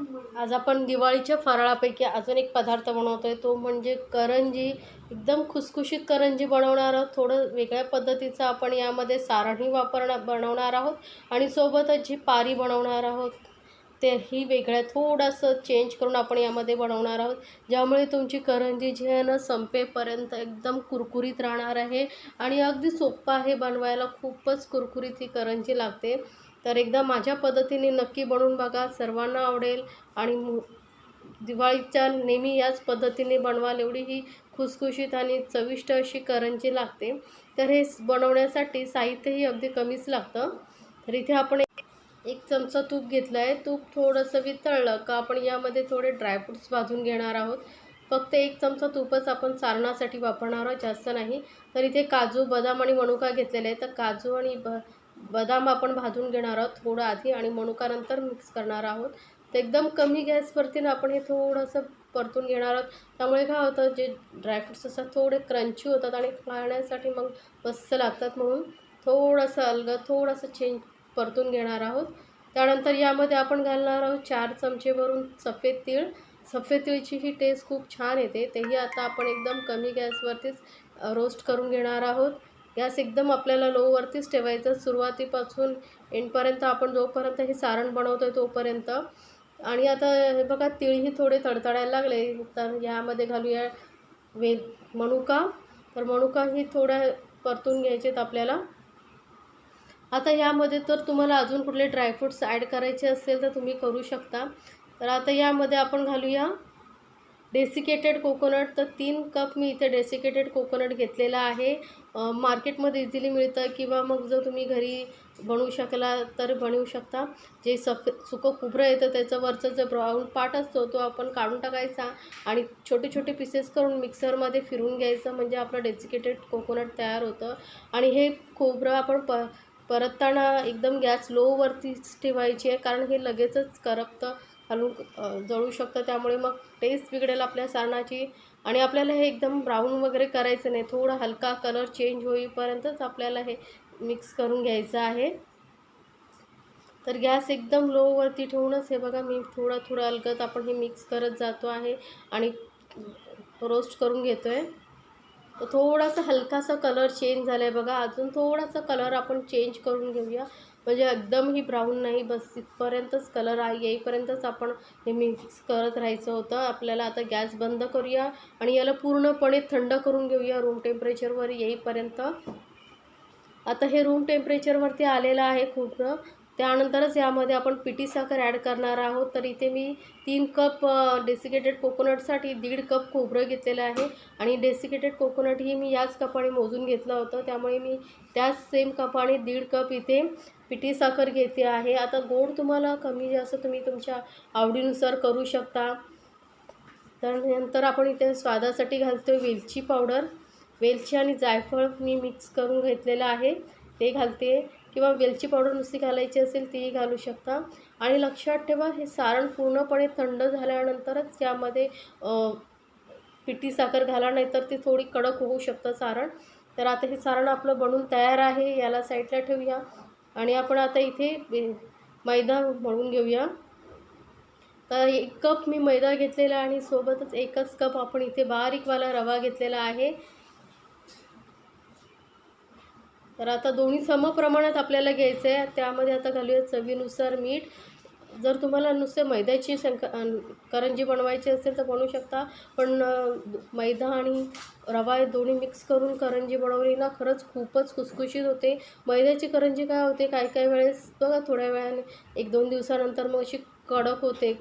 आज आपण दिवाळीच्या फराळापैकी अजून एक पदार्थ बनवतो आहे तो म्हणजे करंजी. एकदम खुसखुशीत करंजी बनवणार आहोत. थोडं वेगळ्या पद्धतीचं आपण यामध्ये सारणही वापरणार बनवणार आहोत आणि सोबतच जी पारी बनवणार आहोत तेही वेगळ्या थोडंसं चेंज करून आपण यामध्ये बनवणार आहोत. ज्यामुळे तुमची करंजी जी आहे ना संपेपर्यंत एकदम कुरकुरीत राहणार आहे आणि अगदी सोपं आहे बनवायला. खूपच कुरकुरीत ही करंजी लागते. तर एकदा माझ्या पद्धतीने नक्की बनवून बघा. सर्वांना आवडेल आणि दिवाळीच्या नेहमी याच पद्धतीने बनवाल एवढी ही खुसखुशीत आणि चविष्ट अशी करंजी लागते. तर हे बनवण्यासाठी साहित्यही अगदी कमीच लागतं. तर इथे आपण एक चमचा तूप घेतलं आहे तूप थोडंसं वितळलं का आपण यामध्ये थोडे ड्रायफ्रूट्स भाजून घेणार आहोत. फक्त एक चमचा तूपच आपण चारणासाठी वापरणार आहोत जास्त नाही. तर इथे काजू बदाम आणि मनुका घेतलेले आहे तर काजू आणि ब बदाम आपण भाजून घेणार आहोत थोडं आधी आणि मनुकानंतर मिक्स करणार आहोत. तर एकदम कमी गॅसवरती ना आपण हे थोडंसं परतून घेणार आहोत. त्यामुळे काय होतं जे ड्रायफ्रुट्स असतात थोडे क्रंची होतात आणि खाण्यासाठी मग मस्त लागतात म्हणून थोडंसं अलगं थोडंसं चेंज परतून घेणार आहोत. त्यानंतर यामध्ये आपण घालणार आहोत चार चमचेवरून सफेद तीळ. सफेद तिळची ही टेस्ट खूप छान येते. तेही आता आपण एकदम कमी गॅसवरतीच रोस्ट करून घेणार आहोत. गॅस एकदम आपल्याला लोवरतीच ठेवायचं. सुरुवातीपासून एंडपर्यंत आपण जोपर्यंत हे सारण बनवतो आहे तोपर्यंत. आणि आता हे बघा तिळही थोडे तडतडायला लागले. तर यामध्ये घालूया वे मनुका. तर मनुका ही थोड्या परतून घ्यायचेत आपल्याला. आता यामध्ये तर तुम्हाला अजून कुठले ड्रायफ्रूट्स ॲड करायचे असेल तर तुम्ही करू शकता. तर आता यामध्ये आपण घालूया डेसिकेटेड कोकोनट तर तीन कप मी इथे डेसिकेटेड कोकोनट घेतलेला आहे. मार्केटमध्ये इझिली मिळतं किंवा मग जर तुम्ही घरी बनवू शकला तर बनवू शकता. जे सफ सुकं खोबरं येतं त्याचं वरचं जो ब्राऊन पार्ट असतो तो आपण काढून टाकायचा आणि छोटे छोटे पीसेस करून मिक्सरमध्ये फिरून घ्यायचं. म्हणजे आपलं डेसिकेटेड कोकोनट तयार होतं. आणि हे खोबरं आपण प परतताना एकदम गॅस लोवरतीच ठेवायची आहे. कारण हे लगेचच करपतं. घालून जळू शकतं. त्यामुळे मग टेस्ट बिघडेल आपल्या सारणाची आणि आपल्याला हे एकदम ब्राऊन वगैरे करायचं नाही. थोडा हलका कलर चेंज होईपर्यंतच आपल्याला हे मिक्स करून घ्यायचं आहे. तर गॅस एकदम लोवरती ठेवूनच हे बघा मी थोडं थोडं अलगत आपण हे मिक्स करत जातो आहे. आणि रोस्ट करून घेतो आहे तर थोडासा हलकासा कलर चेंज झाला आहे बघा. अजून थोडासा कलर आपण चेंज करून घेऊया. म्हणजे एकदम ही ब्राऊन नाही बस इथपर्यंतच कलर आहे. येईपर्यंतच आपण हे मिक्स करत राहायचं होतं. आपल्याला आता गॅस बंद करूया आणि याला पूर्णपणे थंड करून घेऊया रूम टेम्परेचरवर येईपर्यंत. आता हे रूम टेम्परेचरवरती आलेलं आहे खूप त्यानंतरच यामध्ये आपण पिठी साखर ॲड करणार आहोत. तर इथे मी तीन कप डेसिकेटेड कोकोनटसाठी दीड कप खोबरं घेतलेलं आहे. आणि डेसिकेटेड कोकोनट ही मी याच कपाने मोजून घेतलं होतं. त्यामुळे मी त्याच सेम कपाने दीड कप इथे पिठी साखर घेते आहे. आता गोड तुम्हाला कमी जास्त तुम्ही तुमच्या आवडीनुसार करू शकता. त्यानंतर आपण इथे स्वादासाठी घालतो वेलची पावडर वेलची आणि जायफळ मी मिक्स करून घेतलेलं आहे. ते घालते किंवा वेलची पावडर नुसती घालायची असेल तीही घालू शकता. आणि लक्षात ठेवा हे सारण पूर्णपणे थंड झाल्यानंतरच त्यामध्ये पिठी साखर घाला नाही तर ती थोडी कडक होऊ शकतं सारण. तर आता हे सारण आपलं बनून तयार आहे याला साईडला ठेवूया. आणि आपण आता इथे मैदा म्हणून घेऊया. तर एक कप मी मैदा घेतलेला आणि सोबतच एकच कप आपण इथे बारीकवाला रवा घेतलेला आहे. तर आता दोन्ही समप्रमाणात आपल्याला घ्यायचं आहे त्यामध्ये आता घालूया चवीनुसार मीठ. जर तुम्हाला नुसते मैद्याची संक करंजी बनवायची असेल तर बनवू शकता. पण मैदा आणि रवा हे दोन्ही मिक्स करून करंजी बनवली ना खरंच खूपच खुसखुशीत होते. मैद्याची करंजी काय होते? काही काही वेळेस बघा थोड्या वेळाने एक दोन दिवसानंतर मग अशी कडक होते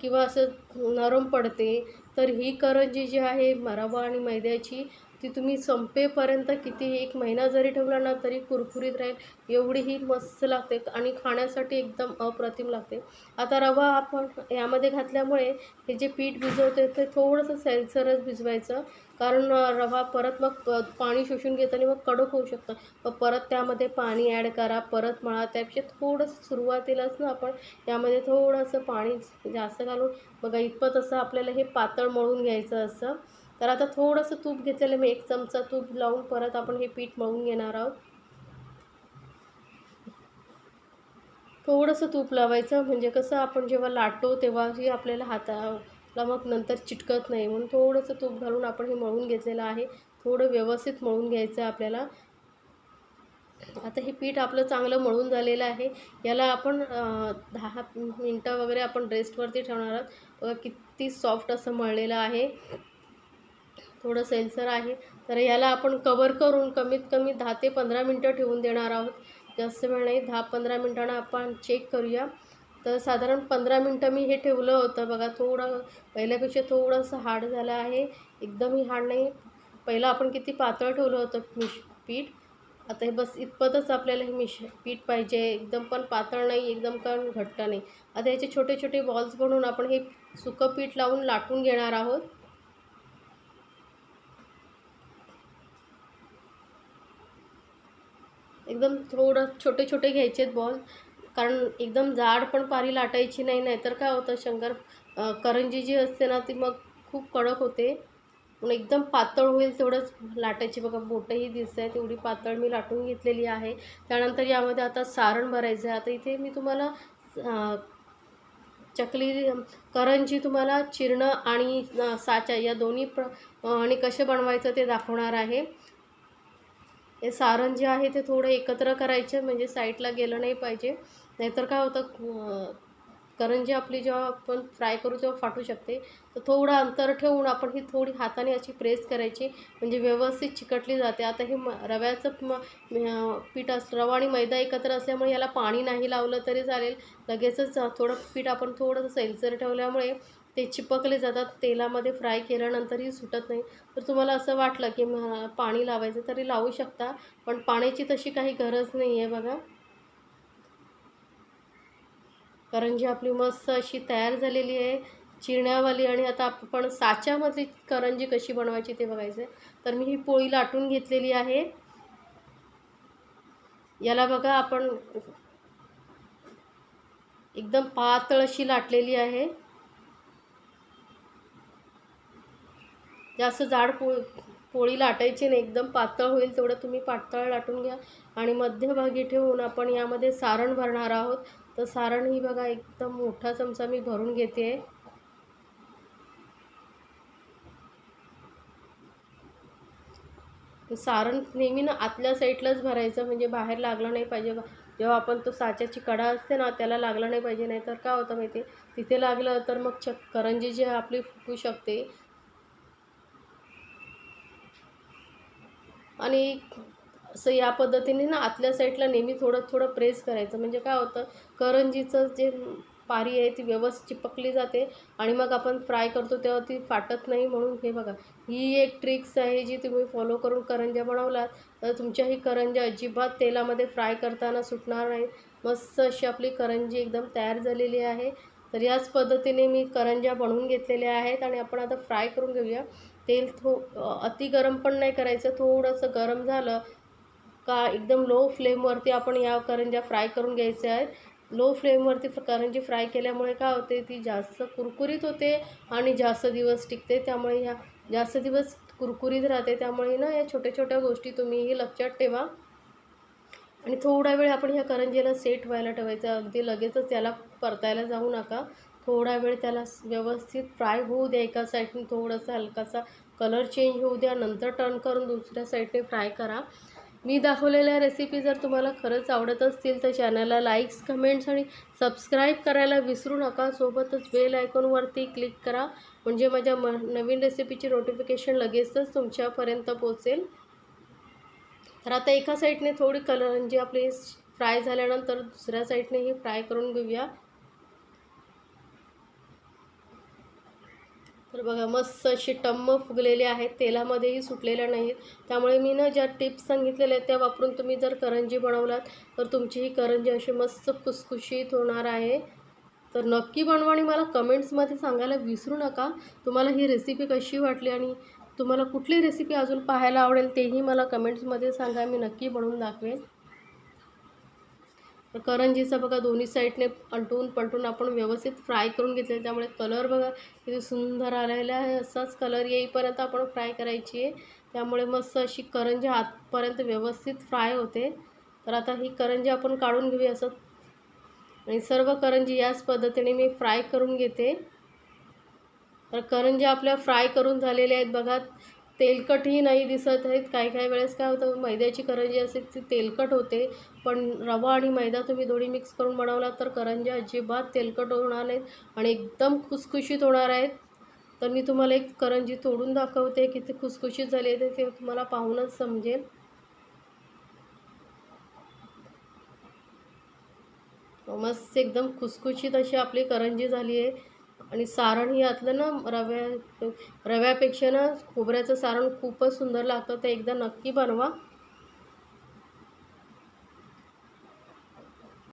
किंवा असं नरम पडते. तर ही करंजी जी आहे रवा आणि मैद्याची ती तुम्ही संपेपर्यंत किती एक महिना जरी ठेवला ना तरी कुरकुरीत राहील. एवढीही मस्त लागते आणि खाण्यासाठी एकदम अप्रतिम लागते. आता रवा आपण यामध्ये घातल्यामुळे हे जे पीठ भिजवते ते थोडंसं सैलसरच भिजवायचं. कारण रवा परत मग पाणी शोषून घेतं आणि मग कडक होऊ शकतं. मग परत त्यामध्ये पाणी ॲड करा परत मळा. त्यापेक्षा थोडंसं सुरुवातीलाच ना आपण यामध्ये थोडंसं पाणी जास्त घालून. बघा इतपत असं आपल्याला हे पातळ मळून घ्यायचं असं. तर आता थोडंसं तूप घेतलेलं मी एक चमचा तूप लावून परत आपण हे पीठ मळून घेणार आहोत. थोडंसं तूप लावायचं. म्हणजे कसं आपण जेव्हा लाटतो तेव्हाही आपल्याला हाताला मग नंतर चिटकत नाही. म्हणून थोडंसं तूप घालून आपण हे मळून घेतलेलं आहे. थोडं व्यवस्थित मळून घ्यायचं आपल्याला. आता हे पीठ आपलं चांगलं मळून झालेलं आहे. याला आपण दहा मिनटं वगैरे आपण रेस्टवरती ठेवणार आहोत. किती सॉफ्ट असं मळलेलं आहे. थोडं सेन्सर आहे. तर याला आपण कवर करून कमीत कमी दहा ते पंधरा मिनटं ठेवून देणार आहोत. जास्त वेळ नाही दहा पंधरा मिनटानं आपण चेक करूया. तर साधारण पंधरा मिनटं मी हे ठेवलं होतं. बघा थोडं पहिल्यापेक्षा थोडंसं हार्ड झालं आहे. एकदमही हार्ड नाही. पहिलं आपण किती पातळ ठेवलं होतं मिश पीठ. आता हे बस इतपतच आपल्याला हे मिश पीठ पाहिजे. एकदम पण पातळ नाही एकदम पण घट्ट नाही. आता याचे छोटे छोटे बॉल्स बनवून आपण हे सुकं पीठ लावून लाटून घेणार आहोत. एकदम थोडं छोटे छोटे घ्यायचे आहेत बॉल कारण एकदम जाड पण पारी लाटायची नाही नाहीतर काय होतं शंकर करंजी जी असते ना ती मग खूप कडक होते. पण एकदम पातळ होईल तेवढंच लाटायची. बघा बोटंही दिसत आहे तेवढी पातळ मी लाटून घेतलेली आहे. त्यानंतर यामध्ये आता सारण भरायचं आहे आता इथे मी तुम्हाला चकली करंजी तुम्हाला चिरणं आणि साचा या दोन्ही प्र आणि कसे बनवायचं ते दाखवणार आहे. हे सारण जे आहे ते थोडं एकत्र करायचं म्हणजे साईडला गेलं नाही पाहिजे. नाहीतर काय होतं करंजी आपली जेव्हा आपण फ्राय करू तेव्हा फाटू शकते. तर थोडं अंतर ठेवून आपण ही थोडी हाताने अशी प्रेस करायची. म्हणजे व्यवस्थित चिकटली जाते. आता हे म रव्याचं पीठ असं रवा आणि मैदा एकत्र असल्यामुळे याला पाणी नाही लावलं तरी चालेल. लगेचच थोडं पीठ आपण थोडंसं सैलसर ठेवल्यामुळे ते चिपकले जातात तेलामध्ये फ्राय केल्यानंतरही सुटत नाही. तर तुम्हाला असं वाटलं की पाणी लावायचं तरी लावू शकता पण पाण्याची तशी काही गरज नाही आहे बघा करंजी आपली मस्त अशी तयार झालेली आहे चिरण्यावाली आणि आता आपण साच्यामधली करंजी कशी बनवायची ते बघायचं तर मी ही पोळी लाटून घेतलेली आहे. याला बघा आपण एकदम पातळ अशी लाटलेली आहे. जास्त जाड पोळी पोळी लाटायची नाही. एकदम पातळ होईल तेवढं तुम्ही पातळ लाटून घ्या. आणि मध्यभागी ठेवून आपण यामध्ये सारण भरणार आहोत. तर सारण ही बघा एकदम मोठा चमचा मी भरून घेते. सारण नेहमी ना आतल्या साईडलाच भरायचं म्हणजे बाहेर लागलं नाही पाहिजे. जेव्हा आपण तो साच्याची कडा असते ना त्याला लागलं नाही पाहिजे. नाही तर काय होतं माहिती आहे? तिथे लागलं तर मग चक करंजी जी आपली फुटू शकते आणि असं या पद्धतीने ना आतल्या साईडला नेहमी थोडं थोडं प्रेस करायचं. म्हणजे काय होतं करंजीचं जे पारी आहे ती व्यवस्थित चिपकली जाते आणि मग आपण फ्राय करतो तेव्हा ती फाटत नाही म्हणून. हे बघा ही एक ट्रिक्स आहे जी तुम्ही फॉलो करून करंज्या बनवलात तर तुमच्याही करंज्या अजिबात तेलामध्ये फ्राय करताना सुटणार नाही. मस्त अशी आपली करंजी एकदम तयार झालेली आहे. तर याच पद्धतीने मी करंज्या बनवून घेतलेल्या आहेत आणि आपण आता फ्राय करून घेऊया. तेल थो अति गरम पण नाही करायचं थोडंसं गरम झालं का एकदम लो फ्लेमवरती आपण या करंज्या फ्राय करून घ्यायच्या आहेत. लो फ्लेमवरती करंजी फ्राय केल्यामुळे काय होते ती जास्त कुरकुरीत होते आणि जास्त दिवस टिकते. त्यामुळे ह्या जास्त दिवस कुरकुरीत राहते. त्यामुळे ना या छोट्या छोट्या गोष्टी तुम्हीही लक्षात ठेवा. आणि थोडा वेळ आपण ह्या करंजीला सेट व्हायला ठेवायचं. अगदी लगेचच त्याला परतायला जाऊ नका. थोडा वेळ त्याला व्यवस्थित फ्राय होऊ द्या एका साईडने थोडासा हलकासा कलर चेंज होऊ द्या. नंतर टर्न करून दुसऱ्या साईडने फ्राय करा. मी दाखवलेल्या रेसिपी जर तुम्हाला खरंच आवडत असतील तर चॅनलला लाईक्स कमेंट्स आणि सबस्क्राईब करायला विसरू नका. सोबतच बेल आयकॉनवरती क्लिक करा. म्हणजे माझ्या म नवीन रेसिपीची नोटिफिकेशन लगेचच तुमच्यापर्यंत पोचेल तर आता एका साईडने थोडी कलर म्हणजे आपली फ्राय झाल्यानंतर दुसऱ्या साईडनेही फ्राय करून घेऊया. तर बघा मस्त अशी टम्म फुगलेले आहेत तेलामध्येही सुटलेल्या नाहीत. त्यामुळे मी ना ज्या टिप्स सांगितलेल्या आहेत त्या वापरून तुम्ही जर करंजी बनवलात तर तुमची ही करंजी अशी मस्त खुसखुशीत होणार आहे. तर नक्की बनवा आणि मला कमेंट्समध्ये सांगायला विसरू नका. तुम्हाला ही रेसिपी कशी वाटली आणि तुम्हाला कुठली रेसिपी अजून पाहायला आवडेल तेही मला कमेंट्समध्ये सांगा. मी नक्की बनवून दाखवेन. तर करंजीचं बघा दोन्ही साईडने पलटून पलटून आपण व्यवस्थित फ्राय करून घेतले त्यामुळे कलर बघा किती सुंदर आलेला आहे. असाच कलर येईपर्यंत आपण फ्राय करायची आहे. त्यामुळे मस्त अशी करंजी आतपर्यंत व्यवस्थित फ्राय होते. तर आता ही करंजी आपण काढून घेऊया असं. आणि सर्व करंजी याच पद्धतीने मी फ्राय करून घेते. तर करंजी आपल्या फ्राय करून झालेल्या आहेत बघा. तेलकटही नाही दिसत आहेत. काही काही वेळेस काय होतं मैद्याची करंजी असेल ती तेलकट होते. पण रवा आणि मैदा तुम्ही दोन्ही मिक्स करून बनवला तर करंजी अजिबात तेलकट होणार नाहीत आणि एकदम खुसखुशीत होणार आहेत. तर मी तुम्हाला एक करंजी तोडून दाखवते किती खुसखुशीत झाली आहे ते तुम्हाला पाहूनच समजेल. मस्त एकदम खुसखुशीत अशी आपली करंजी झाली आहे. आणि सारण ही यातलं ना रव्या रव्यापेक्षा ना खोबऱ्याचं सारण खूपच सुंदर लागतं. ते एकदा नक्की बनवा.